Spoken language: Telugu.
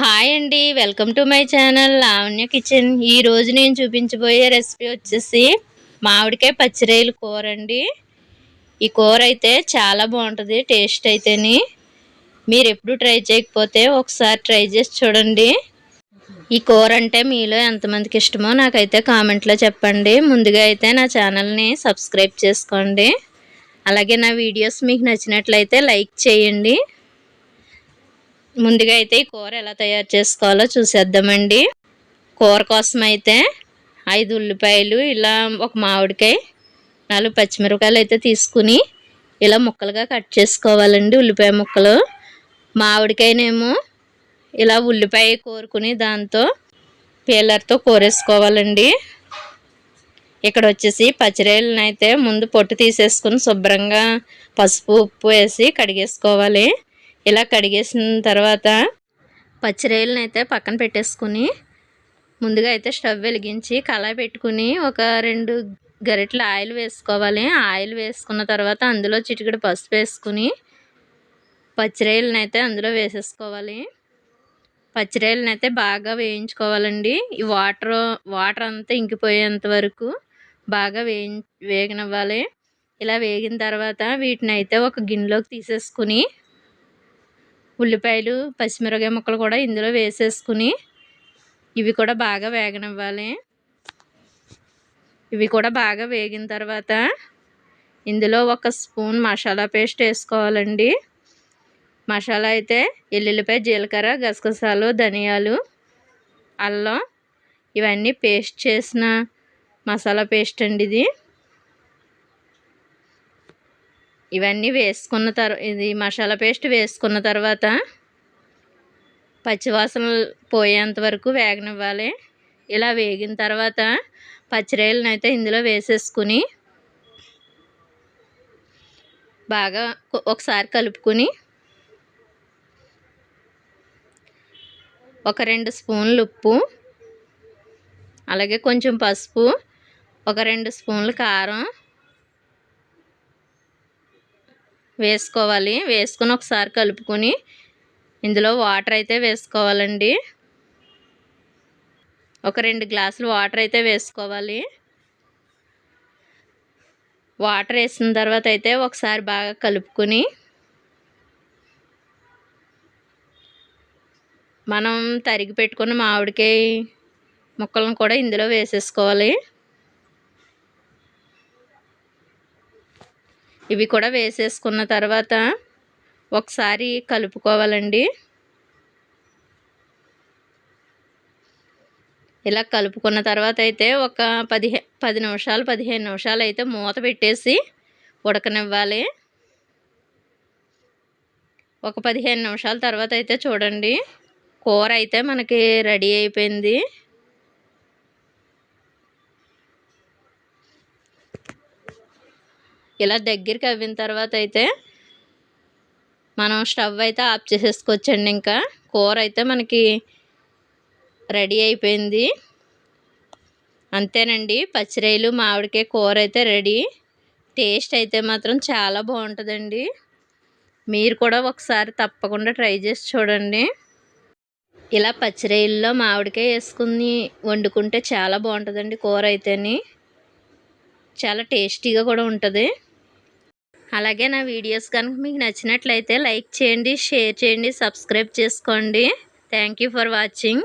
హాయ్ అండి welcome to my channel Lavanya kitchen. ఈ రోజు నేను చూపించబోయే రెసిపీ వచ్చేసి మామిడికాయ పచ్చిరేలు కూర అండి. ఈ కూర అయితే చాలా బాగుంటుంది టేస్ట్ అయితేని. మీరు ఎప్పుడు ట్రై చేయకపోతే ఒకసారి ట్రై చేసి చూడండి. ఈ కూర అంటే మీలో ఎంతమందికి ఇష్టమో నాకైతే కామెంట్లో చెప్పండి. ముందుగా అయితే నా ఛానల్ని సబ్స్క్రైబ్ చేసుకోండి. అలాగే నా వీడియోస్ మీకు నచ్చినట్లయితే లైక్ చేయండి. ముందుగా అయితే ఈ కూర ఎలా తయారు చేసుకోవాలో చూసేద్దామండి. కూర కోసం అయితే ఐదు ఉల్లిపాయలు ఇలా ఒక మామిడికాయ నాలుగు పచ్చిమిరపకాయలు అయితే తీసుకుని ఇలా ముక్కలుగా కట్ చేసుకోవాలండి ఉల్లిపాయ ముక్కలు. మామిడికాయనేమో ఇలా ఉల్లిపాయ కోరుకుని దాంతో పీలర్తో కోరేసుకోవాలండి. ఇక్కడ వచ్చేసి పచ్చిరేళ్ళని అయితే ముందు పొట్టు తీసేసుకుని శుభ్రంగా పసుపు ఉప్పు వేసి కడిగేసుకోవాలి. ఇలా కడిగేసిన తర్వాత పచ్చిరేయలను అయితే పక్కన పెట్టేసుకుని ముందుగా అయితే స్టవ్ వెలిగించి కళాయి పెట్టుకుని ఒక రెండు గరిటెల ఆయిల్ వేసుకోవాలి. ఆయిల్ వేసుకున్న తర్వాత అందులో చిటికెడు పసుపు వేసుకుని పచ్చిరేళ్ళని అయితే అందులో వేసేసుకోవాలి. పచ్చిరేళ్ళని అయితే బాగా వేయించుకోవాలండి. ఈ వాటర్ వాటర్ అంతా ఇంకిపోయేంత వరకు బాగా వేయి వేగనివ్వాలి. ఇలా వేగిన తర్వాత వీటిని అయితే ఒక గిన్నెలోకి తీసేసుకుని ఉల్లిపాయలు పచ్చిమిరపకాయ ముక్కలు కూడా ఇందులో వేసేసుకుని ఇవి కూడా బాగా వేగనివ్వాలి. ఇవి కూడా బాగా వేగిన తర్వాత ఇందులో ఒక స్పూన్ మసాలా పేస్ట్ వేసుకోవాలండి. మసాలా అయితే ఎల్లుల్లిపాయ జీలకర్ర గసగసాలు ధనియాలు అల్లం ఇవన్నీ పేస్ట్ చేసిన మసాలా పేస్ట్ అండి ఇది. ఇవన్నీ వేసుకున్న తర్వాత ఇది మసాలా పేస్ట్ వేసుకున్న తర్వాత పచ్చివాసన పోయేంత వరకు వేగనివ్వాలి. ఇలా వేగిన తర్వాత పచ్చిరాయలను అయితే ఇందులో వేసేసుకుని బాగా ఒకసారి కలుపుకొని ఒక రెండు స్పూన్లు ఉప్పు అలాగే కొంచెం పసుపు ఒక రెండు స్పూన్లు కారం వేసుకోవాలి. వేసుకొని ఒకసారి కలుపుకొని ఇందులో వాటర్ అయితే వేసుకోవాలండి. ఒక రెండు గ్లాసులు వాటర్ అయితే వేసుకోవాలి. వాటర్ వేసిన తర్వాత అయితే ఒకసారి బాగా కలుపుకొని మనం తరిగి పెట్టుకున్న మామిడికాయ ముక్కలను కూడా ఇందులో వేసేసుకోవాలి. ఇవి కూడా వేసేసుకున్న తర్వాత ఒకసారి కలుపుకోవాలండి. ఇలా కలుపుకున్న తర్వాత అయితే ఒక పదిహే పది నిమిషాలు పదిహేను నిమిషాలు అయితే మూత పెట్టేసి ఉడకనివ్వాలి. ఒక పదిహేను నిమిషాల తర్వాత అయితే చూడండి కూర అయితే మనకి రెడీ అయిపోయింది. ఇలా దగ్గరికి అవ్విన తర్వాత అయితే మనం స్టవ్ అయితే ఆఫ్ చేసేసుకోవచ్చండి ఇంకా. కూర అయితే మనకి రెడీ అయిపోయింది. అంతేనండి పచ్చిరాయలు మామిడికాయ కూర అయితే రెడీ. టేస్ట్ అయితే మాత్రం చాలా బాగుంటుందండి. మీరు కూడా ఒకసారి తప్పకుండా ట్రై చేసి చూడండి. ఇలా పచ్చిరాయల్లో మామిడికాయ వేసుకుని వండుకుంటే చాలా బాగుంటుందండి కూర అయితేని. చాలా టేస్టీగా కూడా ఉంటుంది. అలాగే నా వీడియోస్ కనుక మీకు నచ్చినట్లయితే లైక్ చేయండి షేర్ చేయండి సబ్స్క్రైబ్ చేసుకోండి. Thank for watching